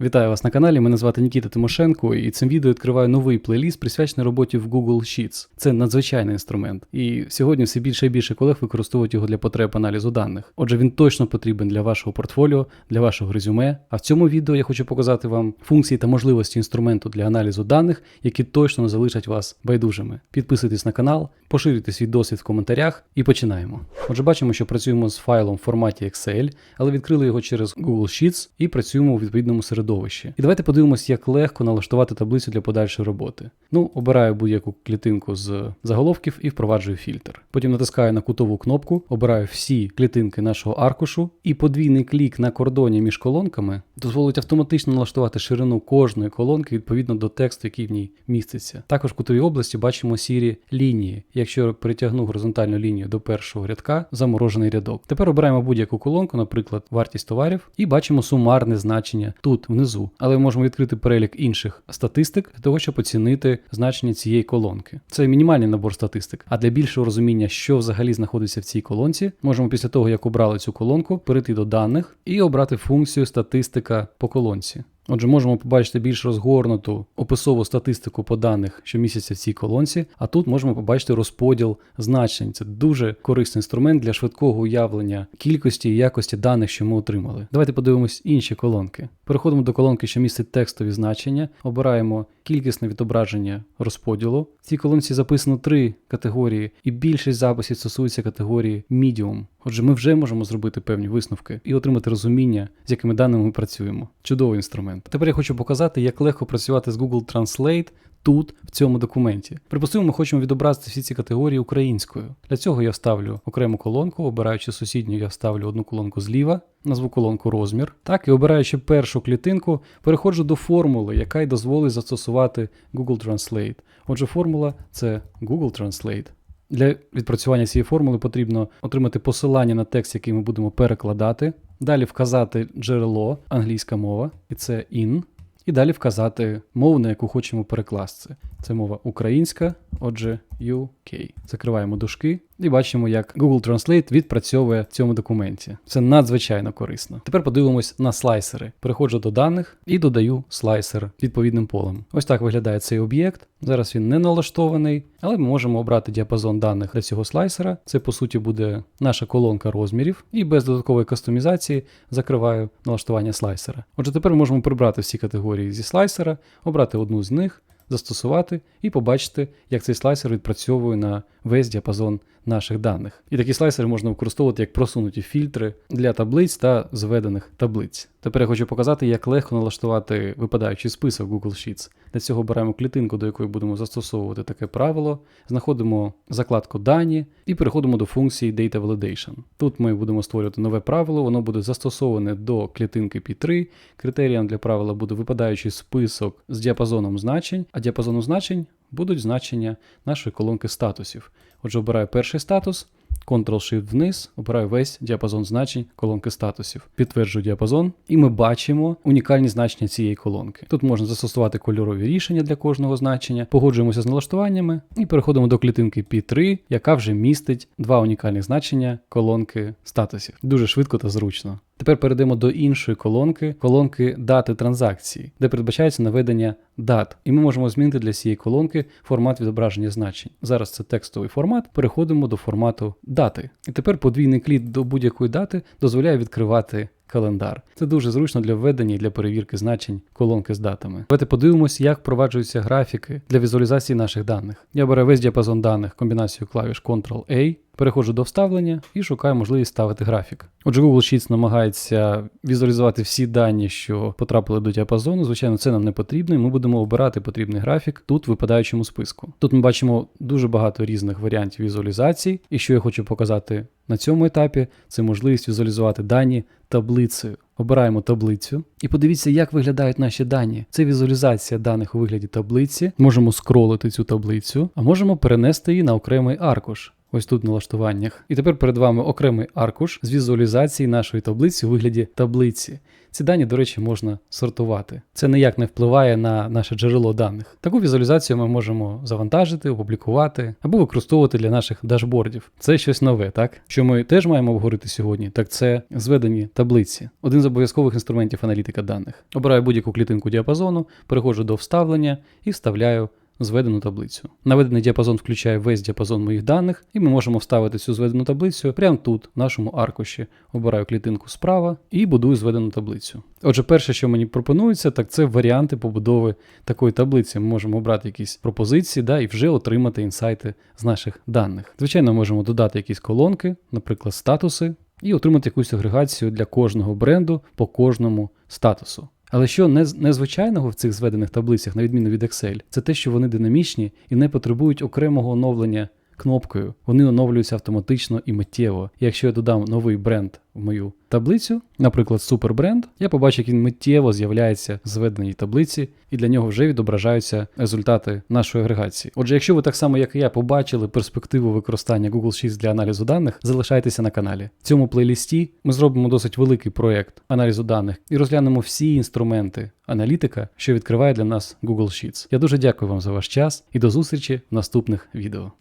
Вітаю вас на каналі. Мене звати Нікіта Тимошенко, і цим відео відкриваю новий плейліст, присвячений роботі в Google Sheets. Це надзвичайний інструмент, і сьогодні все більше і більше колег використовують його для потреб аналізу даних. Отже, він точно потрібен для вашого портфоліо, для вашого резюме. А в цьому відео я хочу показати вам функції та можливості інструменту для аналізу даних, які точно не залишать вас байдужими. Підписуйтесь на канал, поширюйте свій досвід в коментарях і починаємо. Отже, бачимо, що працюємо з файлом в форматі Excel, але відкрили його через Google Sheets і працюємо у відповідному середовищі. І давайте подивимося, як легко налаштувати таблицю для подальшої роботи. Ну, обираю будь-яку клітинку з заголовків і впроваджую фільтр. Потім натискаю на кутову кнопку, обираю всі клітинки нашого аркушу, і подвійний клік на кордоні між колонками дозволить автоматично налаштувати ширину кожної колонки відповідно до тексту, який в ній міститься. Також в кутовій області бачимо сірі лінії. Якщо перетягну горизонтальну лінію до першого рядка, заморожений рядок. Тепер обираємо будь-яку колонку, наприклад, вартість товарів, і бачимо сумарне значення тут внизу. Але можемо відкрити перелік інших статистик для того, щоб оцінити значення цієї колонки. Це мінімальний набор статистик. А для більшого розуміння, що взагалі знаходиться в цій колонці, можемо після того, як обрали цю колонку, перейти до даних і обрати функцію статистика по колонці. Отже, можемо побачити більш розгорнуту описову статистику по даних, що містяться в цій колонці, а тут можемо побачити розподіл значень. Це дуже корисний інструмент для швидкого уявлення кількості і якості даних, що ми отримали. Давайте подивимось інші колонки. Переходимо до колонки, що містить текстові значення, обираємо кількісне відображення розподілу. В цій колонці записано три категорії, і більшість записів стосується категорії Medium. Отже, ми вже можемо зробити певні висновки і отримати розуміння, з якими даними ми працюємо. Чудовий інструмент. Тепер я хочу показати, як легко працювати з Google Translate тут, в цьому документі. Припустимо, ми хочемо відобразити всі ці категорії українською. Для цього я вставлю окрему колонку, обираючи сусідню, я вставлю одну колонку зліва, назву колонку розмір. Так, і обираючи першу клітинку, переходжу до формули, яка й дозволить застосувати Google Translate. Отже, формула це Google Translate. Для відпрацювання цієї формули потрібно отримати посилання на текст, який ми будемо перекладати. Далі вказати джерело, англійська мова, і це in. І далі вказати мову, на яку хочемо перекласти. Це мова українська, отже, UK. Закриваємо дужки і бачимо, як Google Translate відпрацьовує в цьому документі. Це надзвичайно корисно. Тепер подивимось на слайсери. Переходжу до даних і додаю слайсер відповідним полем. Ось так виглядає цей об'єкт. Зараз він не налаштований, але ми можемо обрати діапазон даних для цього слайсера. Це по суті буде наша колонка розмірів, і без додаткової кастомізації закриваю налаштування слайсера. Отже, тепер ми можемо прибрати всі категорії зі слайсера, обрати одну з них застосувати і побачити, як цей слайсер відпрацьовує на весь діапазон наших даних. І такі слайсери можна використовувати як просунуті фільтри для таблиць та зведених таблиць. Тепер я хочу показати, як легко налаштувати випадаючий список Google Sheets. Для цього беремо клітинку, до якої будемо застосовувати таке правило, знаходимо закладку Дані і переходимо до функції Data Validation. Тут ми будемо створювати нове правило, воно буде застосоване до клітинки P3. Критерієм для правила буде випадаючий список з діапазоном значень, а діапазоном значень будуть значення нашої колонки статусів. Отже, обираю перший статус. Ctrl-Shift вниз, обираю весь діапазон значень колонки статусів. Підтверджую діапазон, і ми бачимо унікальні значення цієї колонки. Тут можна застосувати кольорові рішення для кожного значення, погоджуємося з налаштуваннями і переходимо до клітинки P3, яка вже містить два унікальні значення колонки статусів. Дуже швидко та зручно. Тепер перейдемо до іншої колонки, колонки дати транзакції, де передбачається наведення дат. І ми можемо змінити для цієї колонки формат відображення значень. Зараз це текстовий формат, переходимо до формату дати. І тепер подвійний кліт до будь-якої дати дозволяє відкривати. Календар. Це дуже зручно для введення і для перевірки значень колонки з датами. Давайте подивимось, як впроваджуються графіки для візуалізації наших даних. Я беру весь діапазон даних комбінацію клавіш Ctrl-A, переходжу до вставлення і шукаю можливість ставити графік. Отже, Google Sheets намагається візуалізувати всі дані, що потрапили до діапазону. Звичайно, це нам не потрібно, і ми будемо обирати потрібний графік тут в випадаючому списку. Тут ми бачимо дуже багато різних варіантів візуалізації, і що я хочу показати на цьому етапі, це можливість візуалізувати дані таблицею. Обираємо таблицю і подивіться, як виглядають наші дані. Це візуалізація даних у вигляді таблиці. Можемо скролити цю таблицю, а можемо перенести її на окремий аркуш. Ось тут в налаштуваннях. І тепер перед вами окремий аркуш з візуалізації нашої таблиці у вигляді таблиці. Ці дані, до речі, можна сортувати. Це ніяк не впливає на наше джерело даних. Таку візуалізацію ми можемо завантажити, опублікувати або використовувати для наших дашбордів. Це щось нове, так? Що ми теж маємо обговорити сьогодні, так це зведені таблиці. Один з обов'язкових інструментів аналітика даних. Обираю будь-яку клітинку діапазону, переходжу до вставлення і вставляю зведену таблицю. Наведений діапазон включає весь діапазон моїх даних, і ми можемо вставити цю зведену таблицю прямо тут, в нашому аркуші. Обираю клітинку справа і будую зведену таблицю. Отже, перше, що мені пропонується, так це варіанти побудови такої таблиці. Ми можемо обрати якісь пропозиції да, і вже отримати інсайти з наших даних. Звичайно, можемо додати якісь колонки, наприклад, статуси, і отримати якусь агрегацію для кожного бренду по кожному статусу. Але що нез- незвичайного в цих зведених таблицях, на відміну від Excel, це те, що вони динамічні і не потребують окремого оновлення кнопкою. Вони оновлюються автоматично і миттєво. І якщо я додам новий бренд в мою таблицю, наприклад, супербренд, я побачу, як він миттєво з'являється в зведеній таблиці, і для нього вже відображаються результати нашої агрегації. Отже, якщо ви так само, як і я, побачили перспективу використання Google Sheets для аналізу даних, залишайтеся на каналі. В цьому плейлісті ми зробимо досить великий проєкт аналізу даних і розглянемо всі інструменти аналітика, що відкриває для нас Google Sheets. Я дуже дякую вам за ваш час і до зустрічі в наступних відео.